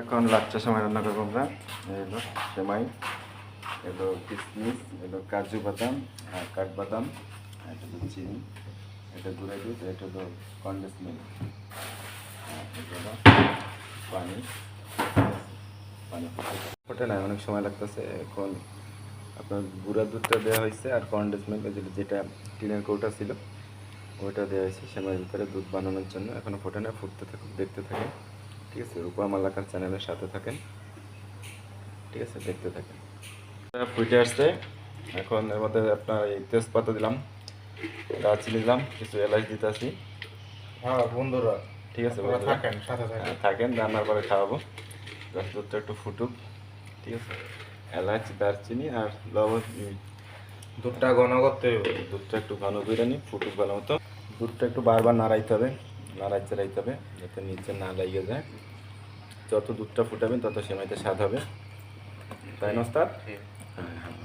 এখন লাচ্চা সময় রান্না করব আমরা। এই হলো সেমাই এলো কিশমিশ এলো কাজু বাদাম, আর কাঠবাদাম এটা হলো চিনি। এটা গুঁড়া দুধ এটা হলো কন্ডেন্স মিল্ক পানি। পানি ফোটে অনেক সময় লাগতেছে। এখন আপনার গুঁড়া দুধটা দেওয়া হয়েছে, আর কন্ডেন্স যেটা টিনের কৌটা ছিল, ওইটা দেওয়া হয়েছে সেমাইয়ের ভিতরে দুধ বানানোর জন্য। এখনও ফোটে না, ফুটতে থাকুক, দেখতে থাকে ঠিক আছে রূপা মালাকার চ্যানেলের সাথে থাকেন। ঠিক আছে দেখতে থাকেন। এটা ফুটে আসছে। এখন এর মধ্যে আপনার এই তেজপাতা দিলাম দারচিনি দিলাম কিছু এলাচ দিতে আসি। হ্যাঁ বন্ধুরা ঠিক আছে? থাকেন সাথে থাকেন। হ্যাঁ, থাকেন রান্নার পরে খাওয়াবো। দুধটা একটু ফুটুক ঠিক আছে। এলাচ দারচিনি আর লবণ দুধটা ঘন করতে হবে। দুধটা একটু ঘন করে নিই ফুটুক ভালো মতো। দুধটা একটু বারবার নাড়াইতে হবে নাড়াই চাড়াইতে হবে যাতে নিচে না লাগিয়ে যায়। যত দুধটা ফুটাবেন তত সেমাইতে স্বাদ হবে। তাই না ওস্তাদ? হ্যাঁ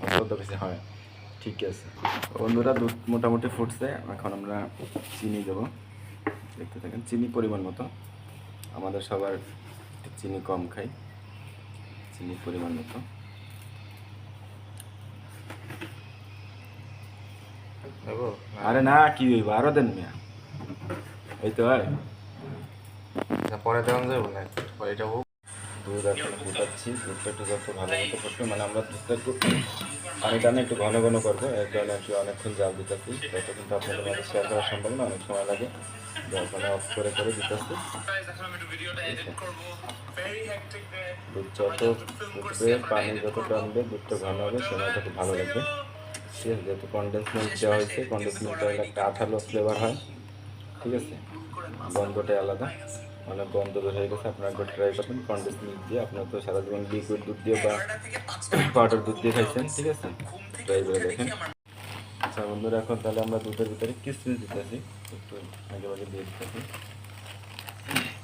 হ্যাঁ অত বেশি হয়। ঠিক আছে। বন্ধুরা দুধ মোটামুটি ফুটছে এখন আমরা চিনি দেবো। দেখতে থাকেন চিনি পরিমাণ মতো। আমাদের সবার চিনি কম খাই। চিনি পরিমাণ মতো। আরে না কি হইব? আরও দেন মিয়া। এই তো হয় আচ্ছা, পরে দেওয়া যাবে না পরে এটা হোক দুধ এখন ফুটাচ্ছি দুধটা একটু যত ভালো মতো ফুটবে মানে আমরা দুধটা একটু পানি টানে একটু ঘন ঘন করব। এর কারণে একটু অনেকক্ষণ জাল দিতেছি তত কিন্তু আপনাদের মাঝে শেয়ার করা সম্ভব না, অনেক সময় লাগে। যার অফ করে করে দিতেছি দুধ যত ফুটবে, পানি যত টানবে দুধটা ঘন হবে সময়টা খুব ভালো লাগবে। ঠিক আছে, যেহেতু কন্ডেন্স মিল্ক দেওয়া হয়েছে কন্ডেন্স মিল্কটা একটা আঠালো ফ্লেভার হয়। ঠিক আছে? গন্ধটাই আলাদা। মানে গন্ধ বের হয়ে গেছে আপনারা একবার ট্রাই করবেন। কন্ডেন্স মিল্ক দিয়ে আপনারা তো সারা জীবন লিকুইড দুধ দিয়ে বা পাউডার দুধ দিয়ে খাইছেন ঠিক আছে? ট্রাই করে দেখেন। আচ্ছা বন্ধুরা এখন তাহলে আমরা দুধের ভিতরে কিসমিস দিতেছি। একটু আগে আগে দিয়ে দিতেছি।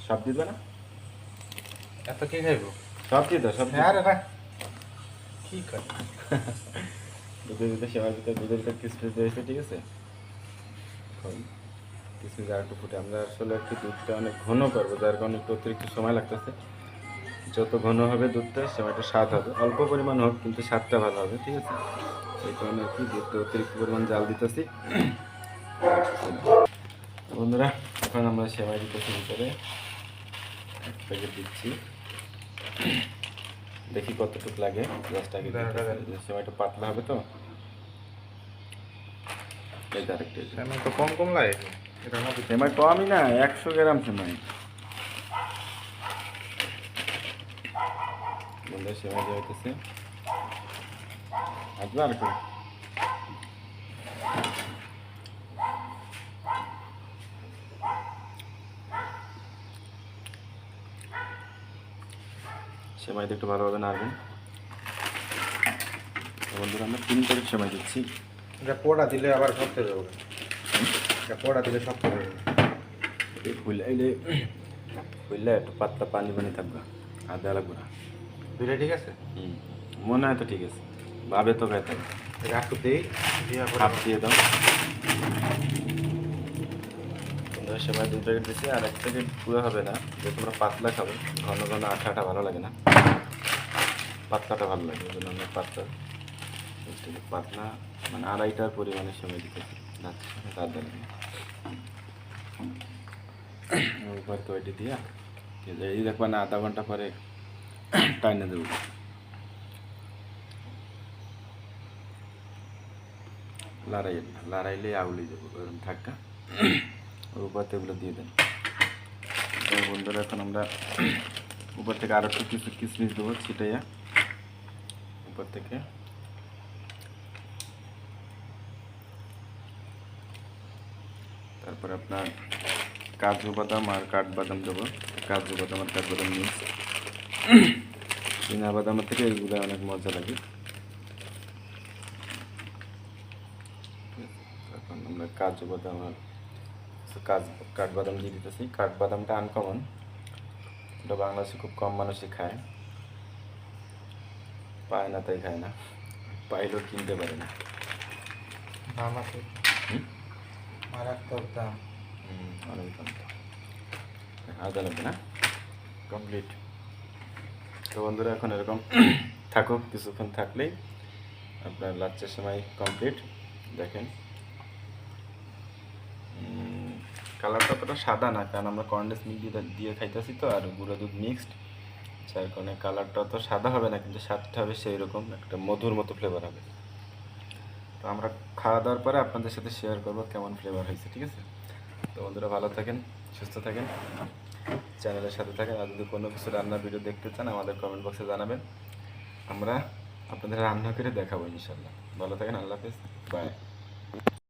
সব দিবে না? এত কে খাইবো? সব দিয়ে দাও সব হ্যাঁ রে কি করে দুধের ভিতরে সেমার ভিতরে দুধের ভিতরে কিসমিস দিয়েছে ঠিক আছে? আর একটু ফুটে। আমরা আসলে একটু দুধটা অনেক ঘন করব যার কারণে একটু অতিরিক্ত সময় লাগতেছে। যত ঘন হবে দুধটা সেমাইটা স্বাদ হবে। অল্প পরিমাণ হোক কিন্তু স্বাদটা ভালো হবে ঠিক আছে? এই কারণে আর কি দুধটা অতিরিক্ত পরিমাণ জাল দিতেছি। বন্ধুরা এখন আমরা সেমাই দিতেছি ভিতরে। এক প্যাকেট দিচ্ছি। দেখি কতটুকু লাগে। জাস্ট আগে। সেমাইটা পাতলা হবে তো? এই আরেকটা। তো কম কম লাগে। সেমাই কমই না একশো গ্রাম সেমাই বন্ধুরা সেমাই দেওয়া হইতেছে। আসবে আর কি সেমাইটা একটু ভালোভাবে নাড়বেন। তো বন্ধুরা আমরা তিন প্যাকেট সেমাই দিচ্ছি। এটা পোড়া দিলে আবার হয়ে যাবে দিলে শক্ত হয়ে যাবে ফুলাইলে ফুললে একটু পাতলা পানি পানি থাকবে আর দেওয়া লাগবে না। দুইটা ঠিক আছে? হুম। মনে হয় তো ঠিক আছে। ভাবে তো দিই দিয়ে হাফ দিয়ে দাও। প্যাকেট দিচ্ছি আর এক প্যাকেট পুরো হবে না যে তোমরা পাতলা খাবে। ঘন ঘন আঠা আঠা ভালো লাগে না। পাতলাটা ভালো লাগে ওই জন্য আমরা পাতলা। পাতলা মানে আড়াইটার পরিমাণে সময় দিতেছি। রাত দেয় উপর তো এটি দিয়া এই দেখবা না আধা ঘণ্টা পরে টাইনে দেবো লড়াই লড়াইলে আউলি দেবো ওরকম থাকা ওর উপর থেকে এগুলো দিয়ে দেন তো বন্ধুরা এখন আমরা উপর থেকে আরও একটু কিছু কিশমিশ দেবো ছিটাইয়া উপর থেকে তারপরে আপনার কাজু বাদাম আর কাঠবাদাম দেবো। কাজু বাদাম আর কাঠবাদাম মিক্স চীনা বাদামের থেকে এইগুলো অনেক মজা লাগে। এখন আমরা কাজু বাদাম আর কাজ কাঠবাদাম দিয়ে দিতেছি। কাঠবাদামটা আনকমন এটা বাংলাদেশে খুব কম মানুষই খায়। পায় না তাই খায় না। পাইলেও কিনতে পারে না? মারাত্মক দাম। অনেক দাম। আদা লাগবে কমপ্লিট তো বন্ধুরা, এখন এরকম থাকুক, কিছুক্ষণ থাকলেই আপনার লাচ্চার সময় কমপ্লিট দেখেন। কালারটা অতটা সাদা না, কারণ আমরা কন্ডেন্স মিল্ক দিয়ে দিয়ে খাইতেছি তো, আর গুঁড়ো দুধ মিক্সড যার কারণে কালারটা অত সাদা হবে না, কিন্তু স্বাদটা হবে সেই রকম একটা মধুর মতো ফ্লেভার হবে। তো আমরা খাওয়া দাওয়ার পরে আপনাদের সাথে শেয়ার করব কেমন ফ্লেভার হয়েছে, ঠিক আছে? তো বন্ধুরা ভালো থাকেন, সুস্থ থাকেন। চ্যানেলের সাথে থাকেন। আর যদি কোনো কিছু রান্নার ভিডিও দেখতে চান, আমাদের কমেন্ট বক্সে জানাবেন। আমরা আপনাদের রান্না করে দেখাবো ইনশাল্লাহ ভালো থাকেন, আল্লাহ হাফিজ। বাই